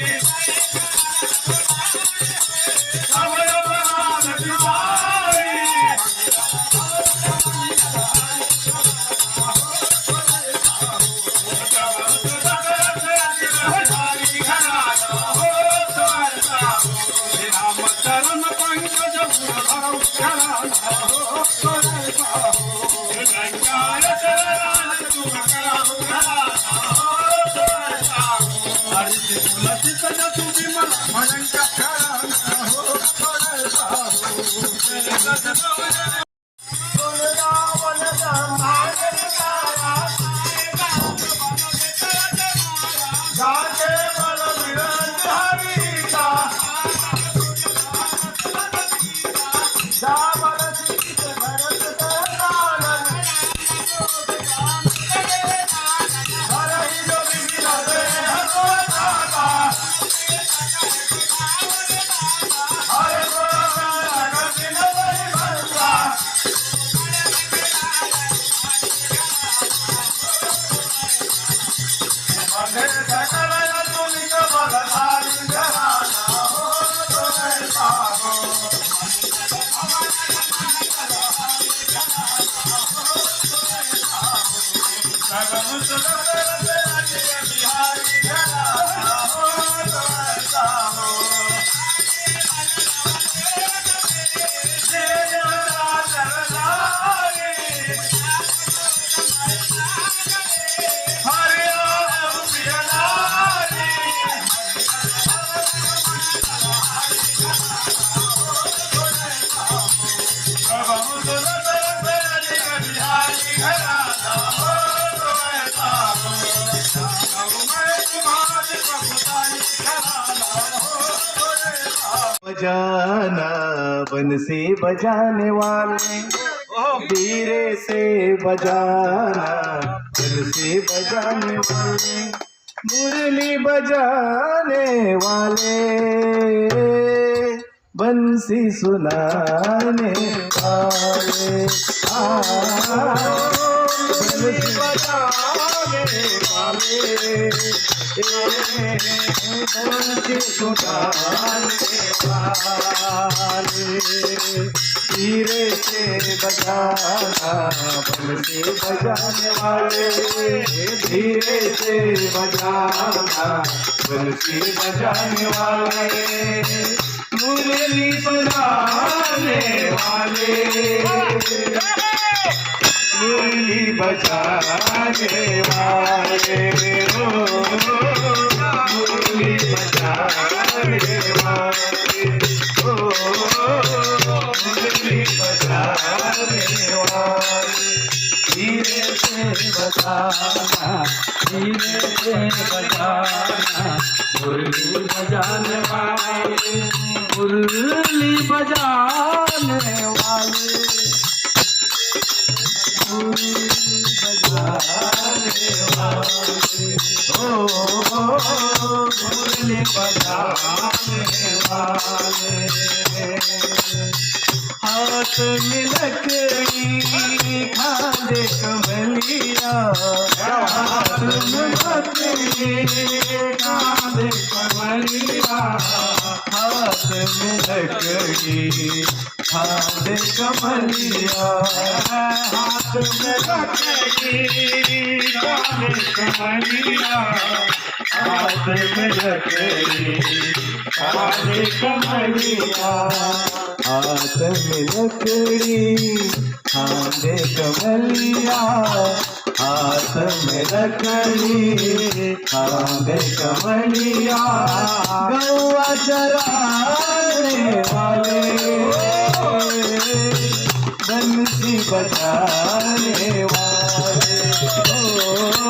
Yeah. Hari तुलसी बजाना बन से बजाने वाले। धीरे से बजाना बन से बजाने वाले। मुरली बजाने वाले। बंसी सुनाने वाले आ, बंसी बजाने वाले बंसी धीरे से बजाना बंसी बजाने वाले धीरे से बजाना बंसी बजाने वाले। मुरली बजाने वाले। मुरली बजाने वाले। हो मुरली बजाने वाले। हो मुरली बजाने धीरे से बजाना, धीरे से बजाना, मुरली बजाने वाले। मुरली बजाने वाले। मुरली बजाने वाले हाथ में लकड़ी खाले कमलिया हाथ में लकड़ी खाले कमलिया हाथ में लकड़ी खाले कमलिया हाथ में लकड़ी खाले कमलिया हाथ में लकड़ी खाले कमलिया हाथ में लकड़ी खाने कमलिया हाथ में लकड़ी खाने कमलिया गौआ चराने वाले बंसी बजाने वाले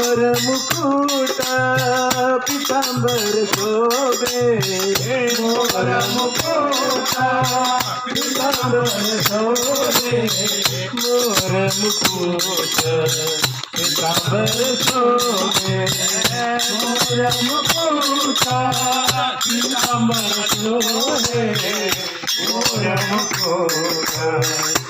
वाले मोर मुकुट पितांबर शोभे मोर मुकुटा पितांबर शोभे मोर मुकुट पितांबर शोभे मोर मुकुटा पितांबर शोभे मोर मुकुट पितांबर शोभे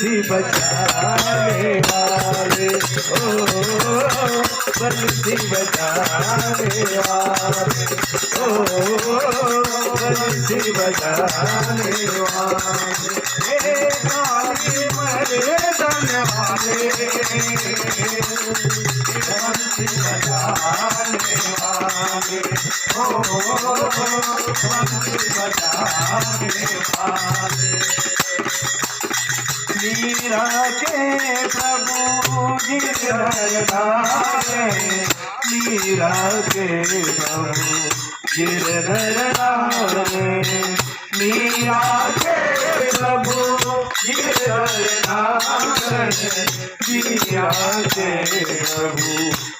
बंसी बजाने वाले, ओ बंसी बजाने वाले, ओ बंसी बजाने वाले। हे काली मर्दन वाले बंसी बजाने वाले, ओ बंसी बजाने वाले। मीरा के प्रभु गिरधर मीरा के प्रभु गिरधर मीरा के प्रभु गिरधर मीरा के प्रभु गिरधर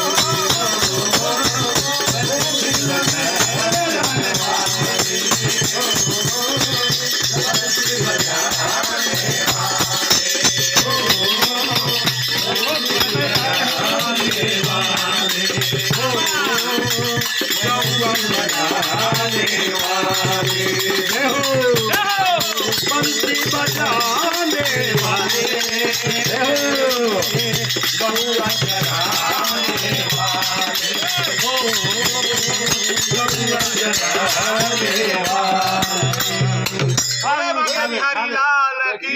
बंसी बजाने वाले। बहुआ चढ़ाने वाले हो बहुआ चढ़ाने वाले हरि लाल की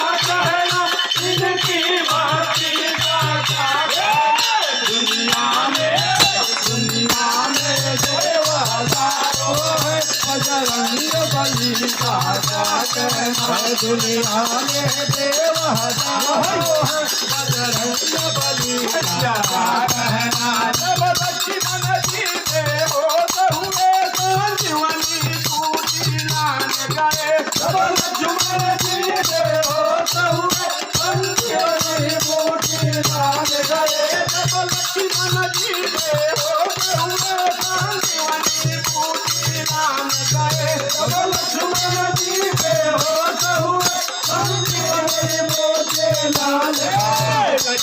दुनिया में देव हजारों है बजरंग बली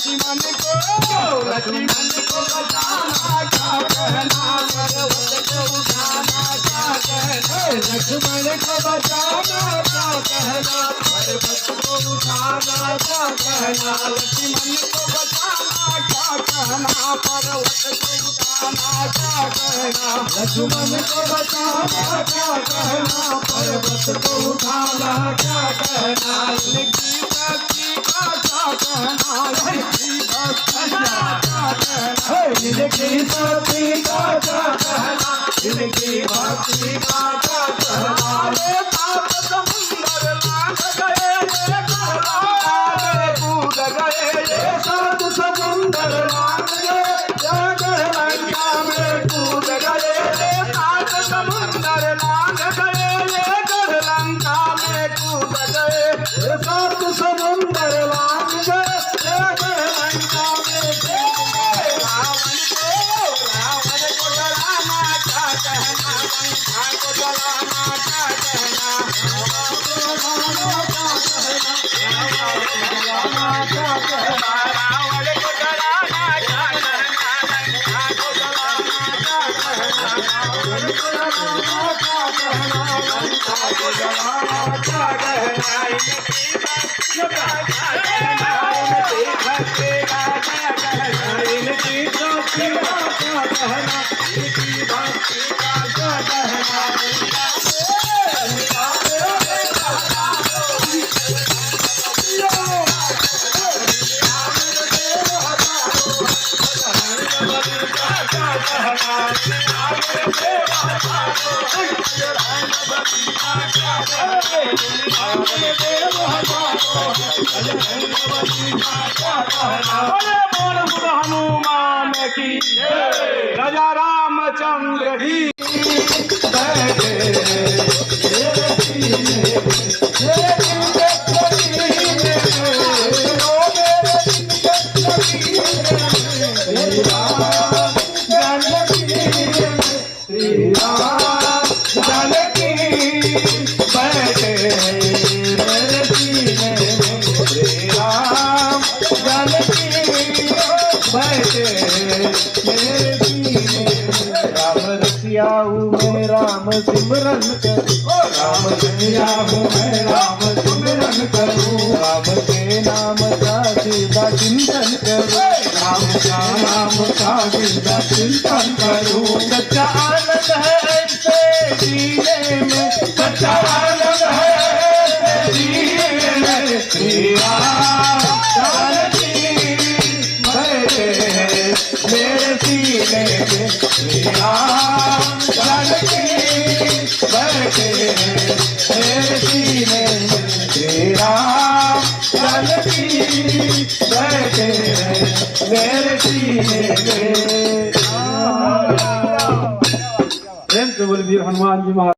लक्ष्मण को लक्ष्मण को बचाना, क्या कहना पर्वत को उठाना क्या कहना लक्ष्मण को बचाना क्या कहना पर्वत को उठाना, क्या कहना लक्ष्मण को बचाना क्या कहना पर्वत को उठाना क्या कहना लक्ष्मण को बचाना क्या कहना पर्वत को उठाना क्या कहना शक्ति का इनकी भक्ति का कहना इनकी शक्ति का क्या कहना इनकी भक्ति का कहना रे सात रावण को बोल बुध हनुमान की। राजा रामचंद्र राम मैं राम सिमरन करूँ। राम रसिया हूँ मैं राम सिमरन करूँ। राम के नाम का सीधा चिंतन करूँ। राम का नाम का सीधा चिंतन करूँ। सच्चा आनंद है ऐसे जीने में। सच्चा आनंद है ऐसे जीने में। श्री राम हैं मेरे सीने में प्रेम